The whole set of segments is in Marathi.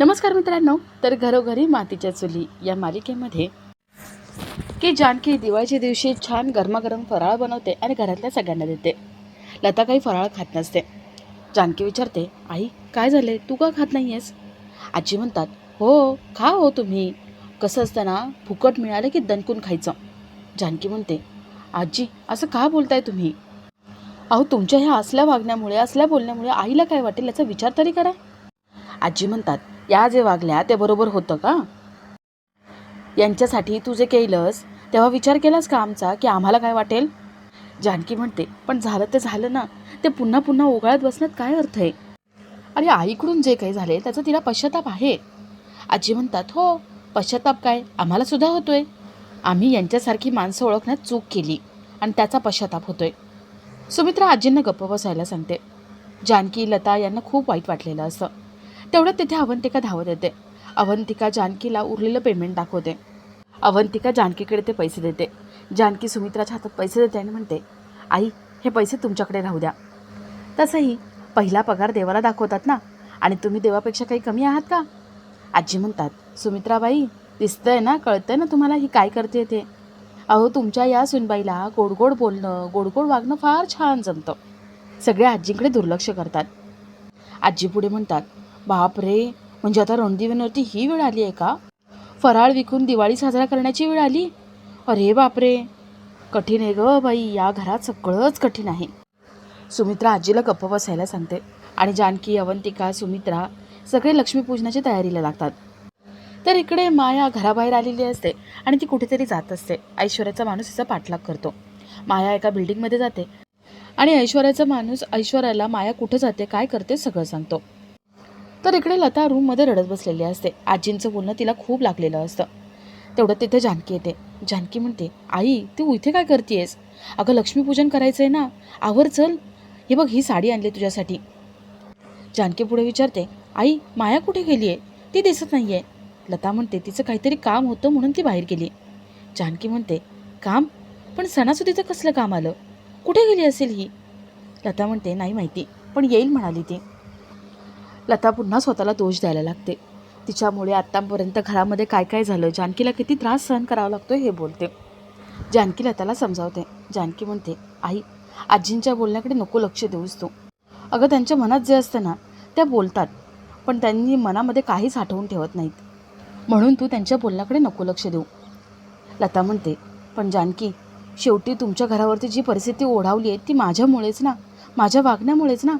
नमस्कार मित्रांनो तर घरोघरी मातीच्या चुली या मालिकेमध्ये की जानकी दिवाळीच्या दिवशी छान गरमागरम फराळ बनवते आणि घरातल्या सगळ्यांना देते. लता काही फराळ खात नसते. जानकी विचारते आई काय झाले तू का खात नाही आहेस आजी म्हणतात हो खा हो तुम्ही. कसं असताना फुकट मिळालं की दणकून खायचं. जानकी म्हणते आजी असं का बोलताय तुम्ही? अहो तुमच्या ह्या असल्या वागण्यामुळे असल्या बोलण्यामुळे आईला काय वाटेल याचा विचार तरी करा. आजी म्हणतात या जे वागल्या ते बरोबर होतं का? यांच्यासाठी तू जे केलंस तेव्हा विचार केलास का आमचा की आम्हाला काय वाटेल? जानकी म्हणते पण झालं ते झालं ना. ते पुन्हा पुन्हा ओगाळत बसण्यात काय अर्थ आहे? अरे आईकडून जे काही झाले त्याचा तिला पश्चाताप आहे. आजी म्हणतात हो पश्चाताप काय? आम्हाला सुद्धा होतोय. आम्ही यांच्यासारखी माणसं ओळखण्यात चूक केली आणि त्याचा पश्चाताप होतोय. सुमित्रा आजींना गप्प बसायला सांगते. जानकी लता यांना खूप वाईट वाटलेलं असं तेवढ्यात तिथे अवंतिका धावत येते. अवंतिका जानकीला उरलेलं पेमेंट दाखवते. अवंतिका जानकीकडे ते पैसे देते. जानकी सुमित्राच्या हातात पैसे देते आणि म्हणते आई हे पैसे तुमच्याकडे राहू द्या. तसंही पहिला पगार देवाला दाखवतात ना? आणि तुम्ही देवापेक्षा काही कमी आहात का? आजी म्हणतात सुमित्राबाई दिसतंय ना कळतंय ना तुम्हाला ही काय करते ते? अहो तुमच्या या सुनबाईला गोडगोड बोलणं गोडगोड वागणं फार छान जमतं. सगळे आजींकडे दुर्लक्ष करतात. आजी पुढे म्हणतात बापरे. म्हणजे आता रणदिवेवरती ही वेळ आली आहे का? फराळ विकून दिवाळी साजरा करण्याची वेळ आली? अरे बापरे. कठीण आहे ग बाई. या घरात सगळंच कठीण आहे. सुमित्रा आजीला गप्प बसायला सांगते. आणि जानकी अवंतिका सुमित्रा सगळे लक्ष्मीपूजनाच्या तयारीला लागतात. तर इकडे माया घराबाहेर आलेली असते आणि ती कुठेतरी जात असते. ऐश्वर्याचा माणूस तिचा पाठलाग करतो. माया एका बिल्डिंगमध्ये जाते. आणि ऐश्वर्याचा माणूस ऐश्वर्याला माया कुठं जाते काय करते सगळं सांगतो. तर इकडे लता रूममध्ये रडत बसलेली असते. आजींचं बोलणं तिला खूप लागलेलं असतं. तेवढं तिथे जानकी येते. जानकी म्हणते आई तू इथे काय करतेयस? अगं लक्ष्मीपूजन करायचं आहे ना. आवर चल. हे बघ ही साडी आणली तुझ्यासाठी. जानकी पुढे विचारते आई माया कुठे गेली आहे ती दिसत नाही आहे लता म्हणते तिचं काहीतरी काम होतं म्हणून ती बाहेर गेली. जानकी म्हणते काम? पण सणासुदीचं कसलं काम आलं? कुठे गेली असेल ही? लता म्हणते नाही माहिती. पण येईल म्हणाली ती. लता पुन्हा स्वतःला दोष द्यायला लागते. तिच्यामुळे आत्तापर्यंत घरामध्ये काय काय झालं जानकीला किती त्रास सहन करावा लागतो हे बोलते. जानकी लताला समजावते. जानकी म्हणते आई आजींच्या बोलण्याकडे नको लक्ष देऊस तू. अगं त्यांच्या मनात जे असतं ना त्या बोलतात पण त्यांनी मनामध्ये काहीच साठवून ठेवत नाहीत. म्हणून तू त्यांच्या बोलण्याकडे नको लक्ष देऊ. लता म्हणते पण जानकी शेवटी तुमच्या घरावरती जी परिस्थिती ओढावली आहे ती माझ्यामुळेच ना? माझ्या वागण्यामुळेच ना?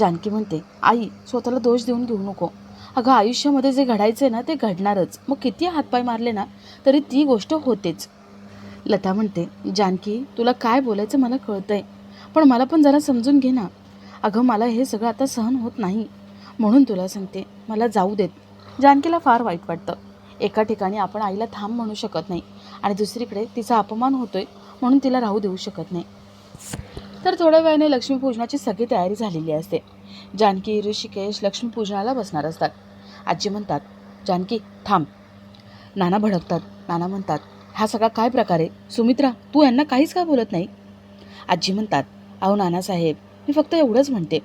जानकी म्हणते आई स्वतःला दोष देऊन घेऊ नको. अगं आयुष्यामध्ये जे घडायचं आहे ना ते घडणारच. मग किती हातपाय मारले ना तरी ती गोष्ट होतेच. लता म्हणते जानकी तुला काय बोलायचं मला कळतंय. पण मला पण जरा समजून घे ना. अगं मला हे सगळं आता सहन होत नाही. म्हणून तुला सांगते मला जाऊ देत. जानकीला फार वाईट वाटतं. एका ठिकाणी आपण आईला थांब म्हणू शकत नाही आणि दुसरीकडे तिचा अपमान होतोय म्हणून तिला राहू देऊ शकत नाही. तर थोड्या वेळाने लक्ष्मीपूजनाची सगळी तयारी झालेली असते. जानकी ऋषिकेश लक्ष्मीपूजनाला बसणार असतात. आजी म्हणतात जानकी थांब. नाना भडकतात. नाना म्हणतात हा सगळा काय प्रकार आहे? सुमित्रा तू यांना काहीच का बोलत नाही? आजी म्हणतात अहो नानासाहेब मी फक्त एवढंच म्हणते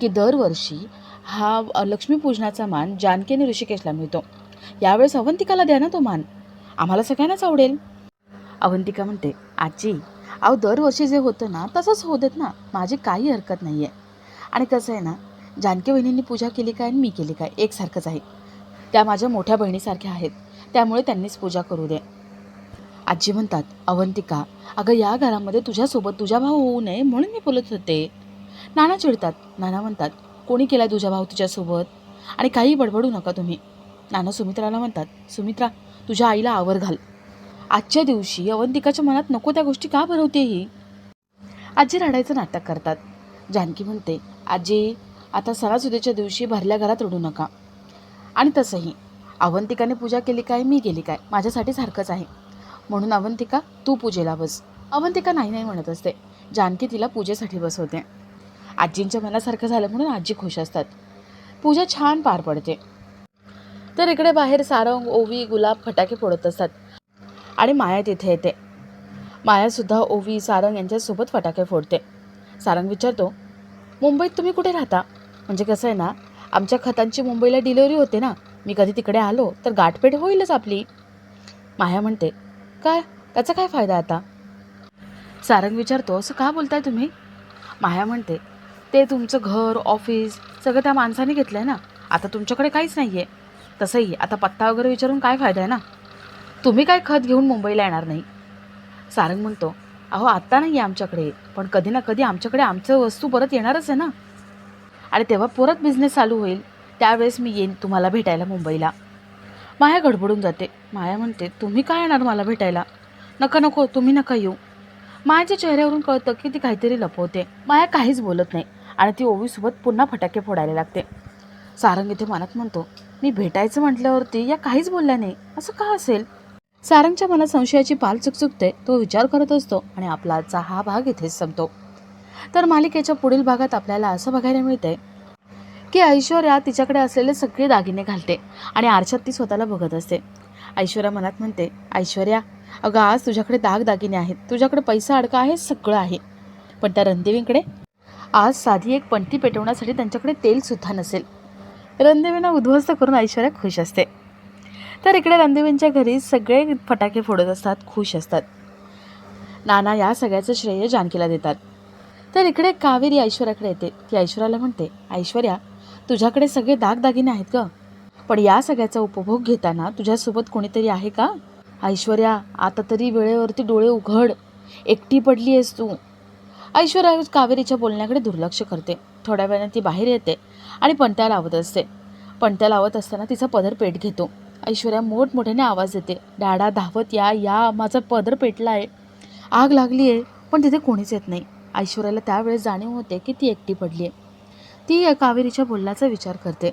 की दरवर्षी हा लक्ष्मीपूजनाचा मान जानकी आणि ऋषिकेशला मिळतो. यावेळेस अवंतिकाला द्या ना तो मान. आम्हाला सगळ्यांनाच आवडेल. अवंतिका म्हणते आजी अहो दरवर्षी जे होतं ना तसंच होऊ देत ना. माझी काही हरकत नाही आहे आणि कसं आहे ना जानकी बहिणींनी पूजा केली काय आणि मी केली काय एकसारखंच आहे. त्या माझ्या मोठ्या बहिणीसारख्या आहेत. त्यामुळे त्यांनीच पूजा करू दे. आजी म्हणतात अवंतिका अगं या घरामध्ये तुझ्यासोबत तुझा भाऊ होऊ नये म्हणून मी बोलत होते. नाना चिडतात. नाना म्हणतात कोणी केला तुझा भाऊ तुझ्यासोबत? आणि काही बडबडू नका तुम्ही. नाना सुमित्राला म्हणतात सुमित्रा तुझ्या आईला आवर घाल. आजच्या दिवशी अवंतिकाच्या मनात नको त्या गोष्टी का भरवते ही? आजी रडायचं नाटक करतात. जानकी म्हणते आजी आता सणासुदीच्या दिवशी भरल्या घरात रडू नका. आणि तसंही अवंतिकाने पूजा केली काय मी केली काय माझ्यासाठी सारखंच आहे. म्हणून अवंतिका तू पूजेला बस. अवंतिका नाही नाही म्हणत असते. जानकी तिला पूजेसाठी बसवते. आजींच्या मनासारखं झालं म्हणून आजी खुश असतात. पूजा छान पार पडते. तर इकडे बाहेर सारंग ओवी गुलाब फटाके फोडत असतात. आणि माया तिथे येते. मायासुद्धा ओवी सारंग यांच्यासोबत फटाके फोडते. सारंग विचारतो मुंबईत तुम्ही कुठे राहता? म्हणजे कसं आहे ना आमच्या खतांची मुंबईला डिलिव्हरी होते ना. मी कधी तिकडे आलो तर गाठपेठ होईलच आपली. माया म्हणते काय? त्याचा काय फायदा आता? सारंग विचारतो असं का बोलताय तुम्ही? माया म्हणते ते तुमचं घर ऑफिस सगळं त्या माणसाने घेतलं आहे ना. आता तुमच्याकडे काहीच नाही आहे तसंही आता पत्ता वगैरे विचारून काय फायदा आहे ना? तुम्ही काय खत घेऊन मुंबईला येणार नाही? सारंग म्हणतो अहो आत्ता नाही आहे आमच्याकडे पण कधी ना कधी आमच्याकडे आमचं वस्तू परत येणारच आहे ना. आणि तेव्हा परत बिझनेस चालू होईल त्यावेळेस मी येईन तुम्हाला भेटायला मुंबईला. माया गडबडून जाते. माया म्हणते तुम्ही काय येणार मला भेटायला? नका नको तुम्ही नका येऊ. मायाच्या चेहऱ्यावरून कळतं की ती काहीतरी लपवते. माया काहीच बोलत नाही आणि ती ओवीसोबत पुन्हा फटाके फोडायला लागते. सारंग इथे मनात म्हणतो मी भेटायचं म्हटल्यावरती या काहीच बोलल्या नाही. असं का असेल? सारंगच्या मनात संशयाची पाल चुकचुकते तो विचार करत असतो आणि आपला आजचा हा भाग इथेच संपतो. तर मालिकेच्या पुढील भागात आपल्याला असं बघायला मिळते की ऐश्वर्या तिच्याकडे असलेले सगळे दागिने घालते आणि आरशात ती स्वतःला बघत असते. ऐश्वर्या मनात म्हणते ऐश्वर्या अगं आज तुझ्याकडे दाग दागिने आहेत. तुझ्याकडे पैसा अडका आहे सगळं आहे. पण त्या रणदेवींकडे? आज साधी एक पंटी पेटवण्यासाठी त्यांच्याकडे तेलसुद्धा नसेल. रणदेवींना उद्ध्वस्त करून ऐश्वर्या खुश असते. तर इकडे रणदेवींच्या घरी सगळे फटाके फोडत असतात खुश असतात. नाना या सगळ्याचं श्रेय जानकीला देतात. तर इकडे कावेरी ऐश्वर्याकडे येते. ती ऐश्वर्याला म्हणते ऐश्वर्या तुझ्याकडे सगळे दागदागिने आहेत ग. पण या सगळ्याचा उपभोग घेताना तुझ्यासोबत कोणीतरी आहे का? ऐश्वर्या आता तरी वेळेवरती डोळे उघड. एकटी पडली आहेस तू. ऐश्वर्या कावेरीच्या बोलण्याकडे दुर्लक्ष करते. थोड्या वेळाने ती बाहेर येते आणि पणत्या लावत असते. पणत्या लावत असताना तिचा पदर पेट घेतो. ऐश्वर्या मोठमोठ्याने आवाज देते. डाडा धावत या या माझा पदर पेटला आहे आग लागली आहे पण तिथे कोणीच येत नाही. ऐश्वर्याला त्यावेळेस जाणीव होते की ती एकटी पडली आहे ती या कावेरीच्या बोलण्याचा विचार करते.